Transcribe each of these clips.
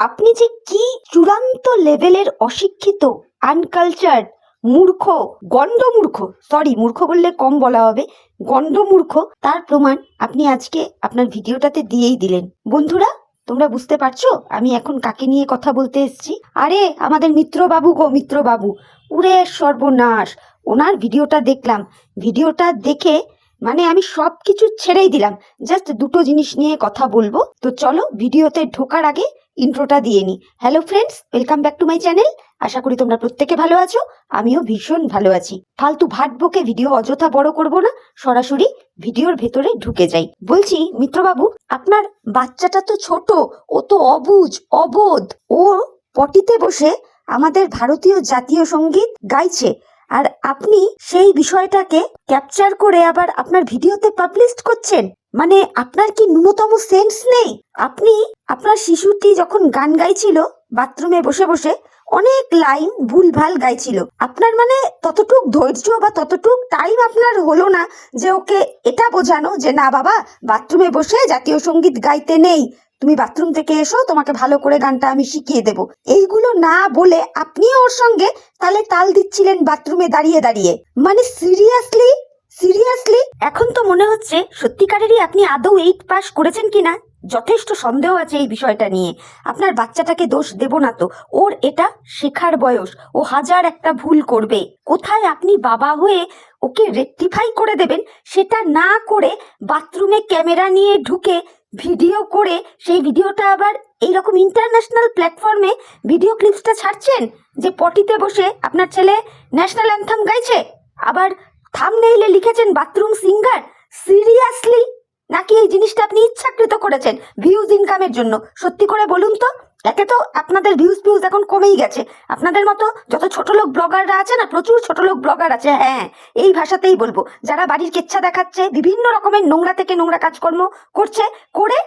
আপনি যে কি চূড়ান্ত লেভেলের অশিক্ষিত, আনকালচার্ড, মূর্খ, গণ্ডমূর্খ সরি মূর্খ বললে কম বলা হবে, গণ্ডমূর্খ, তার প্রমাণ আপনি আজকে আপনার ভিডিওটাতে দিয়েই দিলেন। বন্ধুরা, তোমরা বুঝতে পারছ? আমি এখন কাকে নিয়ে কথা বলতে এসেছি? আরে, আমাদের মিত্রবাবু গো, মিত্রবাবু। উরে সর্বনাশ। ওনার ভিডিওটা দেখলাম। ভিডিওটা দেখে মানে আমি সব কিছু ছেড়েই দিলাম। জাস্ট দুটো জিনিস নিয়ে কথা বলব। তো চলো, ভিডিওতে ঢোকার আগে ইন্ট্রোটা দিয়ে নিই hello friends welcome back to my channel আশা করি তোমরা প্রত্যেকে ভালো আছো, আমিও ভীষণ ভালো আছি। ফালতু ভাট বকে ভিডিও অযথা বড় করব না, সরাসরি ভিডিওর ভেতরে ঢুকে যাই। বলছি, মিত্রবাবু, আপনার বাচ্চাটা তো ছোট, ও তো অবুজ, অবোধ। ও পটিতে বসে আমাদের ভারতীয় জাতীয় সংগীত গাইছে। আর আপনি সেই বিষয়টাকে ক্যাপচার করে আবার আপনার ভিডিওতে পাবলিশ করছেন। মানে আপনার কি ন্যূনতম সেন্স নেই? আপনি, আপনার শিশুটি যখন গান গাইছিল, বাথরুমে বসে বসে অনেক লাইন ভুলভাল গাইছিল। আপনার মানে ততটুক ধৈর্য বা ততটুক টাইম আপনার হলো না যে ওকে এটা বোঝানো যে, না বাবা, বাথরুমে বসে জাতীয় সংগীত গাইতে নেই। তুমি বাথরুম থেকে এসো, তোমাকে ভালো করে গানটা আমি শিখিয়ে দেব। এইগুলো না বলে আপনিও ওর সঙ্গে তালে তাল দিচ্ছিলেন বাথরুমে দাঁড়িয়ে দাঁড়িয়ে। মানে সিরিয়াসলি সিরিয়াসলি এখন তো মনে হচ্ছে সত্যিকারেরই আপনি আদৌ এইট পাস করেছেন কিনা? যথেষ্ট সন্দেহ আছে এই বিষয়টা নিয়ে। আপনার বাচ্চাটাকে দোষ দেব না তো। ওর এটা শেখার বয়স। ও হাজার একটা ভুল করবে। কোথায় আপনি বাবা হয়ে ওকে রেকটিফাই করে দেবেন সেটা না করে বাথরুমে ক্যামেরা নিয়ে ঢুকে ভিডিও করে সেই ভিডিওটা আবার এইরকম ইন্টারন্যাশনাল প্ল্যাটফর্মে ভিডিও ক্লিপসটা ছাড়ছেন? যে পটিতে বসে আপনার ছেলে ন্যাশনাল অ্যান্থাম গাইছে? আবার থামনেইলে লিখেছেন বাথরুম সিঙ্গার সিরিয়াসলি নাকি এই জিনিসটা আপনি ইচ্ছাকৃত করেছেন ভিউজ ইনকামের জন্য? সত্যি করে বলুন তো একে তো আপনাদের ভিউজ ভিউজ এখন কমেই গেছে। আপনাদের মতো যত ছোট লোক ব্লগাররা আছে না, প্রচুর ছোট লোক ব্লগার আছে হ্যাঁ এই ভাষাতেই বলব। যারা বাড়ির কেচ্ছা দেখাচ্ছে, বিভিন্ন রকমের নোংরা থেকে নোংরা কাজকর্ম করছে, করে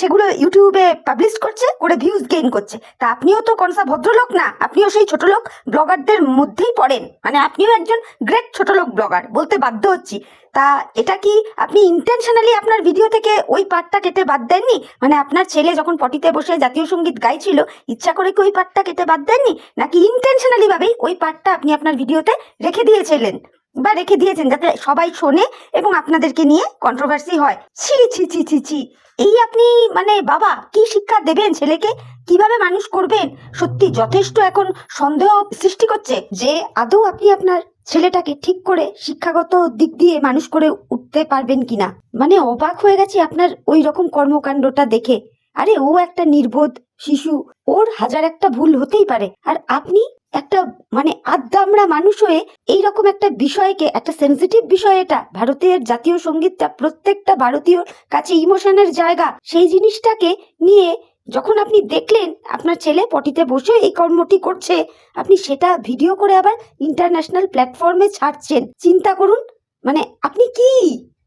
সেগুলো ইউটিউবে পাবলিশ করছে, করে ভিউজ গেইন করছে। তা আপনিও তো কনসা ভদ্রলোক না, আপনিও সেই ছোট লোক ব্লগারদের মধ্যেই পড়েন। মানে আপনিও একজন গ্রেট ছোট লোক ব্লগার বলতে বাধ্য হচ্ছি। তা এটা কি আপনি ইন্টেনশনালি আপনার ভিডিও থেকে ওই পার্টটা কেটে বাদ দেননি? মানে আপনার ছেলে যখন পটিতে বসে জাতীয় সংগীত গাইছিল, ইচ্ছা করে কি ওই পার্টটা কেটে বাদ দেননি? নাকি ইন্টেনশনালি ভাবেই ওই পার্টটা আপনি আপনার ভিডিওতে রেখে দিয়েছিলেন? বা রেখে দিয়েছেন যাতে সবাই শোনে এবং আপনাদেরকে নিয়ে কন্ট্রোভার্সি হয়। ছি ছি ছি ছি ছি। এই আপনি মানে বাবা, কি শিক্ষা দেবেন ছেলেকে? কীভাবে মানুষ করবেন? সত্যি যথেষ্ট এখন সন্দেহ সৃষ্টি করছে যে আদৌ আপনি আপনার ছেলেটাকে ঠিক করে শিক্ষাগত দিক দিয়ে মানুষ করে উঠতে পারবেন কিনা? মানে অবাক হয়ে গেছি আপনার ওই রকম কর্মকাণ্ডটা দেখে। আরে ও একটা নির্বোধ শিশু, ওর হাজার একটা ভুল হতেই পারে। আর আপনি একটা মানে আদ্দামরা মানুষ হয়ে এইরকম একটা বিষয়কে, একটা সেন্সিটিভ বিষয় এটা। ভারতের জাতীয় সঙ্গীতটা, প্রত্যেকটা ভারতীয় কাছে ইমোশনের জায়গা, সেই জিনিসটাকে নিয়ে যখন আপনি দেখলেন, আপনার ছেলে পটিতে বসে এই কর্মটি করছে, আপনি সেটা ভিডিও করে আবার ইন্টারন্যাশনাল প্ল্যাটফর্মে ছাড়ছেন। চিন্তা করুন মানে আপনি কি?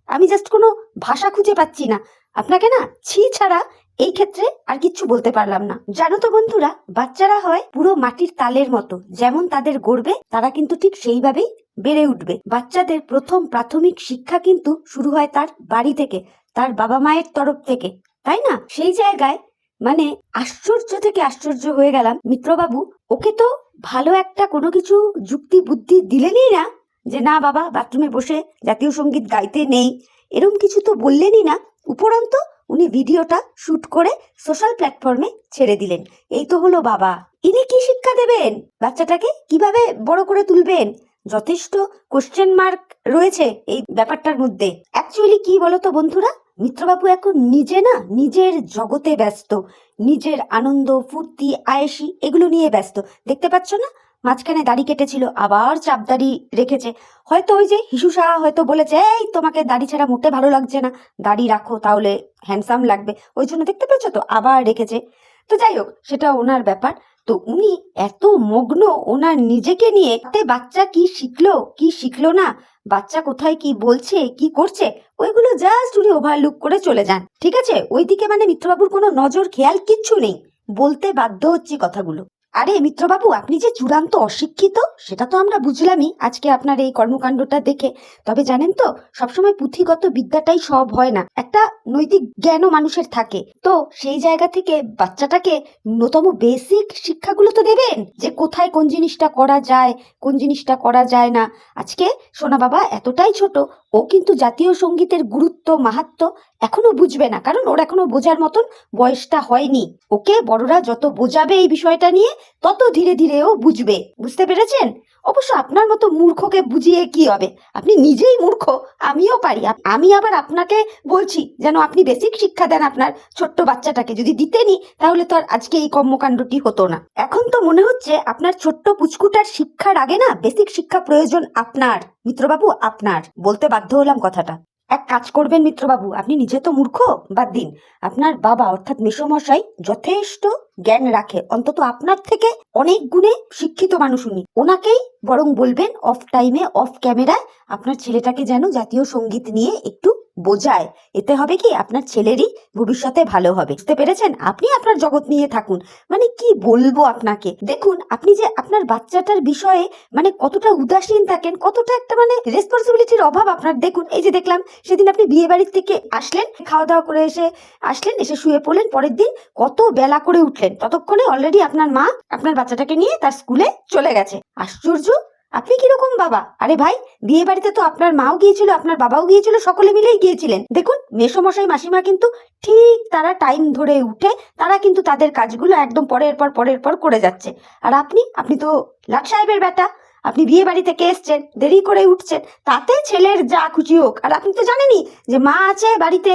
আমি জাস্ট কোনো ভাষা খুঁজে পাচ্ছি না। আপনাকে না, ছি ছাড়া এই ক্ষেত্রে আর কিচ্ছু বলতে পারলাম না। জানো তো বন্ধুরা, বাচ্চারা হয় পুরো মাটির তালের মতো। যেমন তাদের গড়বে, তারা কিন্তু ঠিক সেইভাবেই বেড়ে উঠবে। বাচ্চাদের প্রথম প্রাথমিক শিক্ষা কিন্তু শুরু হয় তার বাড়ি থেকে, তার বাবা মায়ের তরফ থেকে। তাই না? সেই জায়গায় মানে আশ্চর্য থেকে আশ্চর্য হয়ে গেলাম। মিত্রবাবু, ওকে তো ভালো একটা কোনো কিছু যুক্তি বুদ্ধি দিলেনই না যে, না বাবা, বাথরুমে বসে জাতীয় সংগীত গাইতে নেই। এরম কিছু তো বললেনই না। উপরন্ত উনি ভিডিওটা শুট করে সোশ্যাল প্ল্যাটফর্মে ছেড়ে দিলেন। এই তো হলো বাবা। ইনি কি শিক্ষা দেবেন? বাচ্চাটাকে কীভাবে বড় করে তুলবেন? যথেষ্ট কোশ্চেন মার্ক রয়েছে এই ব্যাপারটার মধ্যে। অ্যাকচুয়ালি কি বলতো বন্ধুরা? মিত্রবাবু এখন নিজে না, নিজের জগতে ব্যস্ত। নিজের আনন্দ, ফুর্তি, আয়েসি এগুলো নিয়ে ব্যস্ত। দেখতে পাচ্ছ না? মাঝখানে দাড়ি কেটেছিল, আবার চাপ দাড়ি রেখেছে। হয়তো ওই যে হিসু সাহা হয়তো বলেছে, এই, তোমাকে দাড়ি ছাড়া মোটে ভালো লাগছে না। দাড়ি রাখো, তাহলে হ্যান্ডসাম লাগবে। ওই জন্য দেখতে পাচ্ছ তো, আবার রেখেছে। তো যাই হোক, সেটা ওনার ব্যাপার। তো উনি এত মগ্ন, ওনার নিজেকে নিয়ে তাতে বাচ্চা কি শিখলো? কি শিখলো না? বাচ্চা কোথায় কি বলছে? কি করছে? ওইগুলো জাস্ট উনি ওভারলুক করে চলে যান। ঠিক আছে? ওইদিকে মানে মিত্রবাবুর কোনো নজর, খেয়াল কিচ্ছু নেই। বলতে বাধ্য হচ্ছি কথাগুলো। আরে মিত্রবাবু, আপনি যে চূড়ান্ত অশিক্ষিত, সেটা তো আমরা বুঝলামই। আজকে আপনার এই কর্মকাণ্ডটা দেখে। তবে জানেন তো, সবসময় পুঁথিগত বিদ্যাটাই সব হয় না। একটা নৈতিক জ্ঞানও মানুষের থাকে। তো সেই জায়গা থেকে বাচ্চাটাকে ন্যূনতম বেসিক শিক্ষাগুলো তো দেবেন, যে কোথায় কোন জিনিসটা করা যায়, কোন জিনিসটা করা যায় না। আজকে সোনা বাবা এতটাই ছোট, ও কিন্তু জাতীয় সঙ্গীতের গুরুত্ব, মাহাত্ম এখনও বুঝবে না, কারণ ওর এখনও বোঝার মতন বয়সটা হয়নি। ওকে বড়রা যত বোঝাবে এই বিষয়টা নিয়ে, তত ধীরে ধীরে ও বুঝবে। বুঝতে পেরেছেন? অবশ্য আপনার মতো মূর্খকে বুঝিয়ে কি হবে? আপনি নিজেই মূর্খ, আমিও পারি। আমি আবার আপনাকে বলছি, যেন আপনি বেসিক শিক্ষা দেন আপনার ছোট্ট বাচ্চাটাকে। যদি দিতেনি তাহলে তো আর আজকে এই কর্মকাণ্ডটি হতো না। এখন তো মনে হচ্ছে আপনার ছোট্ট পুচকুটার শিক্ষার আগে না, বেসিক শিক্ষা প্রয়োজন আপনার, মিত্রবাবু আপনার, বলতে বাধ্য হলাম কথাটা। এক কাজ করবেন মিত্রবাবু, আপনি নিজে তো মূর্খ, বাদ দিন। আপনার বাবা অর্থাৎ মেসমশাই যথেষ্ট জ্ঞান রাখে, অন্তত আপনার থেকে অনেক গুণে শিক্ষিত মানুষ উনি। ওনাকেই বরং বলবেন অফ টাইমে অফ ক্যামেরায় আপনার ছেলেটাকে যেন জাতীয় সংগীত নিয়ে একটু বোঝায়, এতে হবে কি আপনার ছেলেরই ভবিষ্যতে ভালো হবে। বুঝতে পেরেছেন? আপনি আপনার জগৎ নিয়ে থাকুন। মানে কি বলব আপনাকে? দেখুন, আপনি যে আপনার বাচ্চাটার বিষয়ে মানে কতটা উদাসীন থাকেন, কতটা একটা মানে রেসপন্সিবিলিটির অভাব আপনার, দেখুন, এই যে দেখলাম, সেদিন আপনি বিয়ে বাড়ির থেকে আসলেন খাওয়া দাওয়া করে এসে আসলেন, এসে শুয়ে পড়লেন, পরের দিন কত বেলা করে উঠলেন। ততক্ষণে অলরেডি আপনার মা আপনার বাচ্চাটাকে নিয়ে তার স্কুলে চলে গেছে। আশ্চর্য আপনি কীরকম বাবা? আরে ভাই, বিয়ে বাড়িতে তো আপনার মাও গিয়েছিল, আপনার বাবাও গিয়েছিল, সকলে মিলেই গিয়েছিলেন। দেখুন, মেসমশাই, মাসিমা কিন্তু ঠিক তারা টাইম ধরে উঠে, তারা কিন্তু তাদের কাজগুলো একদম পরের পর পরের পর করে যাচ্ছে। আর আপনি আপনি তো লাট সাহেবের বেটা। আপনি বিয়ে বাড়ি থেকে এসছেন, দেরি করে উঠছেন, তাতে ছেলের যা খুশি হোক। আর আপনি তো জানেনই যে মা আছে বাড়িতে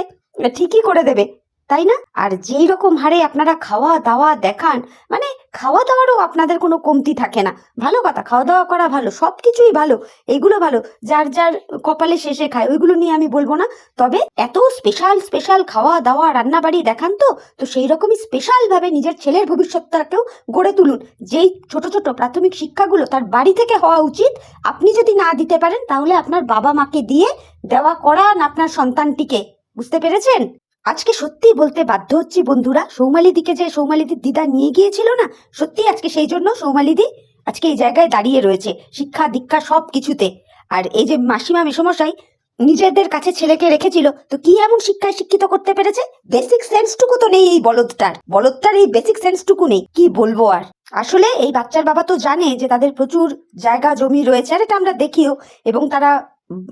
ঠিকই করে দেবে, তাই না? আর যেই রকম হারে আপনারা খাওয়া দাওয়া দেখান মানে খাওয়া দাওয়ারও আপনাদের কোনো কমতি থাকে না। ভালো কথা খাওয়া দাওয়া করা ভালো সব কিছুই ভালো, এইগুলো ভালো। যার যার কপালে শেষে খায়, ওইগুলো নিয়ে আমি বলব না। তবে এত স্পেশাল স্পেশাল খাওয়া দাওয়া রান্না বাড়ি দেখান তো তো সেই রকমই স্পেশালভাবে নিজের ছেলের ভবিষ্যৎটাকেও গড়ে তুলুন। যেই ছোট ছোট প্রাথমিক শিক্ষাগুলো তার বাড়ি থেকে হওয়া উচিত, আপনি যদি না দিতে পারেন, তাহলে আপনার বাবা মাকে দিয়ে দেওয়া করান আপনার সন্তানটিকে। বুঝতে পেরেছেন? আজকে সত্যি বলতে বাধ্য হচ্ছি বন্ধুরা, সৌমালিদিকে যে সৌমালিদির দিদা নিয়ে গিয়েছিল না, সত্যি আজকে সেই জন্য সৌমালিদি আজকে এই জায়গায় দাঁড়িয়ে রয়েছে, শিক্ষা, দীক্ষা, সব কিছুতে। আর এই যে মাসিমা মেসমশাই নিজেদের কাছে ছেলেকে রেখেছিল, তো কি এমন শিক্ষায় শিক্ষিত করতে পেরেছে? বেসিক সেন্সটুকু তো নেই এই বলদটার। বলদটার এই বেসিক সেন্সটুকু নেই, কি বলব আর? আসলে এই বাচ্চার বাবা তো জানে যে তাদের প্রচুর জায়গা, জমি রয়েছে, আর এটা আমরা দেখিও, এবং তারা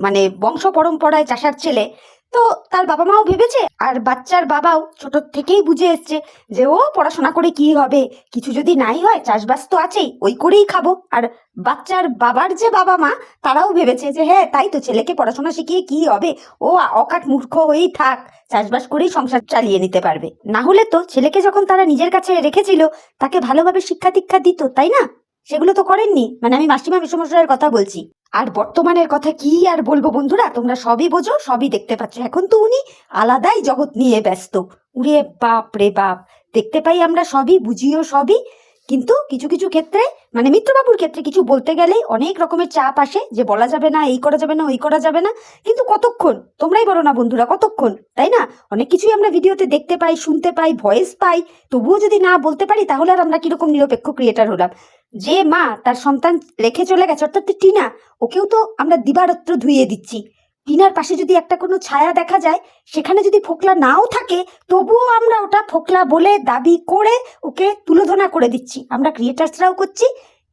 মানে বংশ পরম্পরায় চাষার ছেলে তো তার বাবা মাও ভেবেছে, আর বাচ্চার বাবাও ছোট থেকেই বুঝে এসছে যে ও পড়াশোনা করে কি হবে। কিছু যদি নাই হয়, চাষবাস তো আছেই, ওই করেই খাব। আর বাচ্চার বাবার যে বাবা মা তারাও ভেবেছে যে হ্যাঁ তাই তো ছেলেকে পড়াশোনা শিখিয়ে কি হবে? ও অকাট মূর্খ হয়েই থাক, চাষবাস করেই সংসার চালিয়ে নিতে পারবে। না হলে তো ছেলেকে যখন তারা নিজের কাছে রেখেছিল, তাকে ভালোভাবে শিক্ষা দীক্ষা দিত, তাই না? সেগুলো তো করেননি। মানে আমি মাসিমা মেসমশাইয়ের কথা বলছি। আর বর্তমানের কথা কি আর বলব বন্ধুরা? তোমরা সবই বোঝো, সবই দেখতে পাচ্ছ। এখন তো উনি আলাদাই জগৎ নিয়ে ব্যস্ত। উড়ে বাপ রে বাপ। দেখতে পাই আমরা সবই, বুঝিও সবই। কিন্তু কিছু কিছু ক্ষেত্রে মানে মিত্রবাবুর ক্ষেত্রে কিছু বলতে গেলেই অনেক রকমের চাপ আসে যে বলা যাবে না, এই করা যাবে না, ওই করা যাবে না। কিন্তু কতক্ষণ? তোমরাই বলো না বন্ধুরা, কতক্ষণ? তাই না? অনেক কিছুই আমরা ভিডিওতে দেখতে পাই, শুনতে পাই, ভয়েস পাই। তবুও যদি না বলতে পারি, তাহলে আর আমরা কীরকম নিরপেক্ষ ক্রিয়েটার হলাম? যে মা তার সন্তান রেখে চলে গেছে, অর্থাৎ টিনা, ওকেও তো আমরা দিবারত্র ধুইয়ে দিচ্ছি। টিনার পাশে যদি একটা কোনো ছায়া দেখা যায়, সেখানে যদি ফোকলা নাও থাকে, তবুও আমরা ওটা ফোকলা বলে দাবি করে ওকে তুলোধনা করে দিচ্ছি। আমরা ক্রিয়েটার্সরাও করছি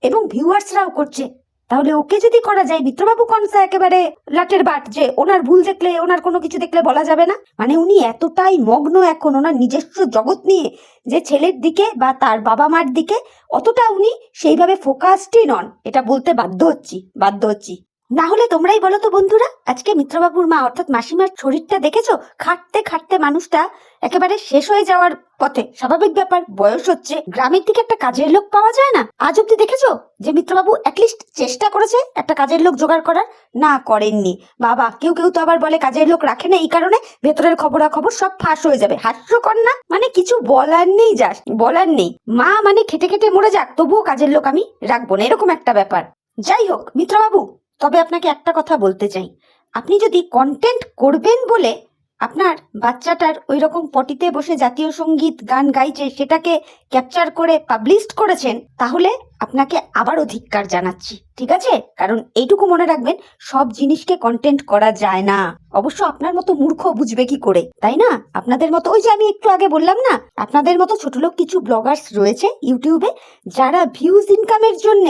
এবং ভিউয়ার্সরাও করছে। তাহলে ওকে যদি করা যায়, মিত্রবাবু কনসা একেবারে লাটের বাট যে ওনার ভুল দেখলে, ওনার কোনো কিছু দেখলে বলা যাবে না? মানে উনি এতটাই মগ্ন এখন ওনার নিজস্ব জগৎ নিয়ে, যে ছেলের দিকে বা তার বাবা মার দিকে, অতটা উনি সেইভাবে ফোকাসডই নন। এটা বলতে বাধ্য হচ্ছি বাধ্য হচ্ছি। না হলে তোমরাই বলো তো বন্ধুরা, আজকে মিত্রবাবুর মা অর্থাৎ মাসিমার শরীরটা দেখেছ? খাটতে খাটতে মানুষটা একেবারে শেষ হয়ে যাওয়ার পথে। স্বাভাবিক ব্যাপার, বয়স হচ্ছে, গ্রামের দিকে একটা কাজের লোক পাওয়া যায় না। আজ অব্দি দেখেছ যে মিত্রবাবু অ্যাটলিস্ট চেষ্টা করেছে একটা কাজের লোক জোগাড় করার? না, করেননি। বাবা, কেউ কেউ তো আবার বলে কাজের লোক রাখে না, এই কারণে ভেতরের খবরাখবর সব ফাঁস হয়ে যাবে। হাস্যকর না? মানে কিছু বলার নেই যাস বলার নেই। মা মানে খেটে খেটে মরে যাক, তবুও কাজের লোক আমি রাখব না, এরকম একটা ব্যাপার। যাই হোক, মিত্রবাবু তবে আপনাকে একটা কথা বলতে চাই। আপনি যদি কন্টেন্ট করবেন বলে আপনার বাচ্চাটার ওই রকম পটিতে বসে জাতীয় সংগীত, গান গাইছে, সেটাকে ক্যাপচার করে পাবলিশ করেছেন, তাহলে আপনাকে আবারও ধিক্কার জানাচ্ছি, ঠিক আছে? কারণ এইটুকু মনে রাখবেন, সব জিনিসকে কন্টেন্ট করা যায় না। অবশ্য আপনার মতো মূর্খ বুঝবে কি করে, তাই না? আপনাদের মতো, ওই যে আমি একটু আগে বললাম না, আপনাদের মতো ছোট লোক কিছু ব্লগার্স রয়েছে ইউটিউবে যারা ভিউজ ইনকামের জন্য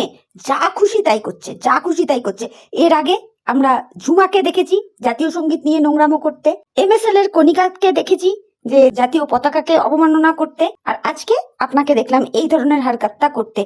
যা খুশি তাই করছে, যা খুশি তাই করছে। এর আগে আমরা ঝুমাকে দেখেছি, জাতীয় সংগীত নিয়ে নোংরামো করতে। এমএসএল এর কণিকাকে দেখেছি, যে জাতীয় পতাকাকে অবমাননা করতে। আর আজকে আপনাকে দেখলাম এই ধরনের হারকাত্তা করতে।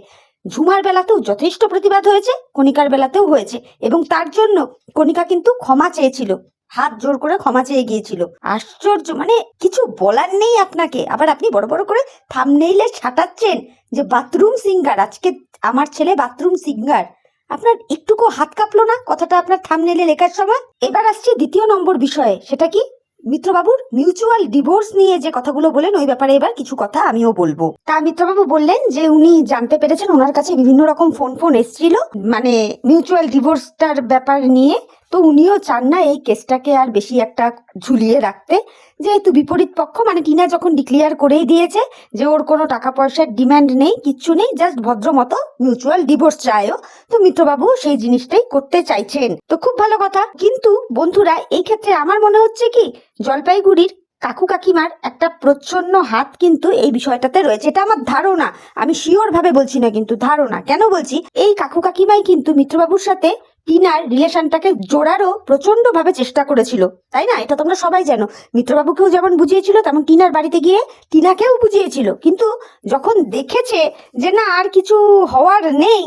ঝুমার বেলাতেও যথেষ্ট প্রতিবাদ হয়েছে, কণিকার বেলাতেও হয়েছে এবং তার জন্য কণিকা কিন্তু ক্ষমা চেয়েছিল, হাত জোর করে ক্ষমা চেয়ে গিয়েছিল। আশ্চর্য মানে কিছু বলার নেই আপনাকে। আবার আপনি বড় বড় করে থামনেইলে ছাটাচ্ছেন যে বাথরুম সিঙ্গার, আজকে আমার ছেলে বাথরুম সিঙ্গার। আপনার একটুকু হাত কাঁপলো না? কথাটা আপনার থামনেলে লেখার সময়? এবার আসছে দ্বিতীয় নম্বর বিষয়ে, সেটা কি? মিত্রবাবুর মিউচুয়াল ডিভোর্স নিয়ে যে কথাগুলো বলেন, ওই ব্যাপারে এবার কিছু কথা আমিও বলব। তা মিত্রবাবু বললেন যে উনি জানতে পেরেছেন, ওনার কাছে বিভিন্ন রকম ফোন ফোন এসেছিল। মানে মিউচুয়াল ডিভোর্সটার ব্যাপার নিয়ে তো উনিও চান না এই কেসটাকে আর বেশি একটা ঝুলিয়ে রাখতে। যেহেতু বিপরীত পক্ষ মানে টিনা যখন ডিক্লিয়ার করেই দিয়েছে যে ওর কোনো টাকা পয়সার ডিমান্ড নেই, কিচ্ছু নেই জাস্ট ভদ্র মতো মিউচুয়াল ডিভোর্স চায়ও, তো মিত্রবাবু সেই জিনিসটাই করতে চাইছেন। তো খুব ভালো কথা। কিন্তু বন্ধুরা, এই ক্ষেত্রে আমার মনে হচ্ছে কি, জলপাইগুড়ির কাকু কাকিমার একটা প্রচ্ছন্ন হাত কিন্তু এই বিষয়টাতে রয়েছে। এটা আমার ধারণা। আমি শিওর ভাবে বলছি না কিন্তু ধারণা। কেন বলছি? এই কাকু কাকিমাই কিন্তু মিত্রবাবুর সাথে টিনার রিলেশনটাকে জোড়ারও প্রচণ্ড ভাবে চেষ্টা করেছিল, তাই না? এটা তোমরা সবাই জানো। মিত্রবাবুকেও যেমন বুঝিয়েছিল, তেমন টিনার বাড়িতে গিয়ে টিনাকেও বুঝিয়েছিল। কিন্তু যখন দেখেছে যে না, আর কিছু হওয়ার নেই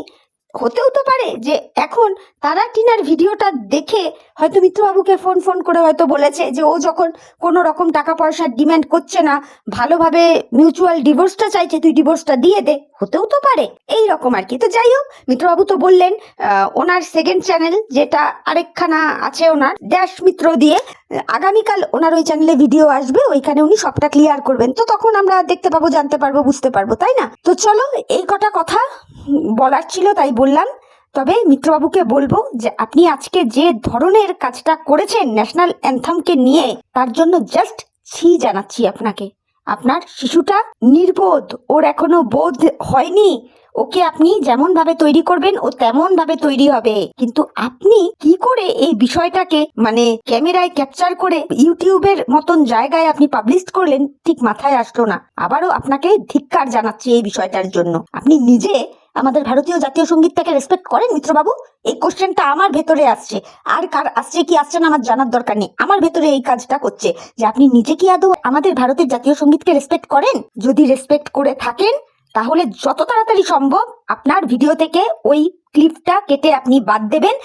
হতেও তো পারে যে এখন তারা টিনার ভিডিওটা দেখে হয়তো মিত্রবাবুকে ফোন ফোন করে হয়তো বলেছে যে ও যখন কোনো রকম টাকা পয়সার ডিমান্ড করছে না, ভালোভাবে মিউচুয়াল ডিভোর্সটা চাইছে, তুই ডিভোর্সটা দিয়ে দে। হতেও তো পারে, এই রকম আর কি। তো যাই হোক, মিত্রবাবু তো বললেন ওনার সেকেন্ড চ্যানেল যেটা আরেকখানা আছে ওনার ড্যাশ মিত্র দিয়ে আগামীকাল ওনার ওই চ্যানেলে ভিডিও আসবে, ওইখানে উনি সবটা ক্লিয়ার করবেন। তো তখন আমরা দেখতে পাবো, জানতে পারব, বুঝতে পারব, তাই না? তো চলো, এই কটা কথা বলার ছিল, তাই বললাম, তবে মিত্রবাবুকে বলব যে আপনি আজকে যে ধরনের কাজটা করেছেন ন্যাশনাল অ্যান্থামকে নিয়ে, তার জন্য জাস্ট ছি জানাচ্ছি আপনাকে। আপনার শিশুটা নির্বোধ, ওর এখনও বোধ হয়নি। ওকে আপনি যেমন ভাবে তৈরি করবেন, ও তেমন ভাবে তৈরি হবে। কিন্তু আপনি কি করে এই বিষয়টাকে মানে ক্যামেরায় ক্যাপচার করে ইউটিউবের মতন জায়গায় আপনি পাবলিশ করলেন, ঠিক মাথায় আসলো না। আবারও আপনাকে ধিক্কার জানাচ্ছি এই বিষয়টার জন্য। আপনি নিজে আমাদের ভারতীয় জাতীয় সঙ্গীতটাকে রেসপেক্ট করেন মিত্রবাবু? এই কোশ্চেনটা আমার ভেতরে আসছে। আর কার আসছে কি আসছে না আমার জানার দরকার নেই। আমার ভেতরে এই কাজটা করছে যে আপনি নিজে কি আদৌ আমাদের ভারতের জাতীয় সঙ্গীতকে রেসপেক্ট করেন? যদি রেসপেক্ট করে থাকেন, তাহলে যত তাড়াতাড়ি সম্ভব আপনার ভিডিও থেকে ওই ক্লিপটা কেটে আপনি বাদ দেবেন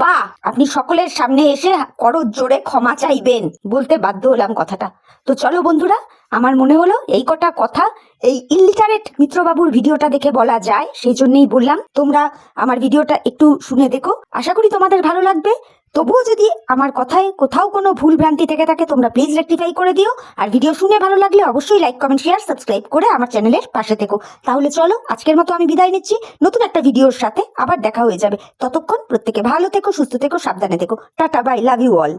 বা আপনি সকলের সামনে এসে করো জোরে ক্ষমা চাইবেন বলতে বাধ্য হলাম কথাটা। তো চলো বন্ধুরা আমার মনে হলো এই কটা কথা, এই ইলিটারেট মিত্রবাবুর ভিডিওটা দেখে বলা যায়, সেই জন্যই বললাম, তোমরা আমার ভিডিওটা একটু শুনে দেখো। আশা করি তোমাদের ভালো লাগবে। তবুও যদি আমার কথায় কোথাও কোনো ভুল ভ্রান্তি থেকে থাকে, তোমরা প্লিজ রেক্টিফাই করে দিও। আর ভিডিও শুনে ভালো লাগলে অবশ্যই লাইক কমেন্ট শেয়ার সাবস্ক্রাইব করে আমার চ্যানেলের পাশে থেকো। তাহলে চলো, আজকের মতো আমি বিদায় নিচ্ছি। নতুন একটা ভিডিওর সাথে আবার দেখা হয়ে যাবে। ততক্ষণ প্রত্যেকে ভালো থেকো, সুস্থ থেকো, সাবধানে থেকো। Tata bye love you all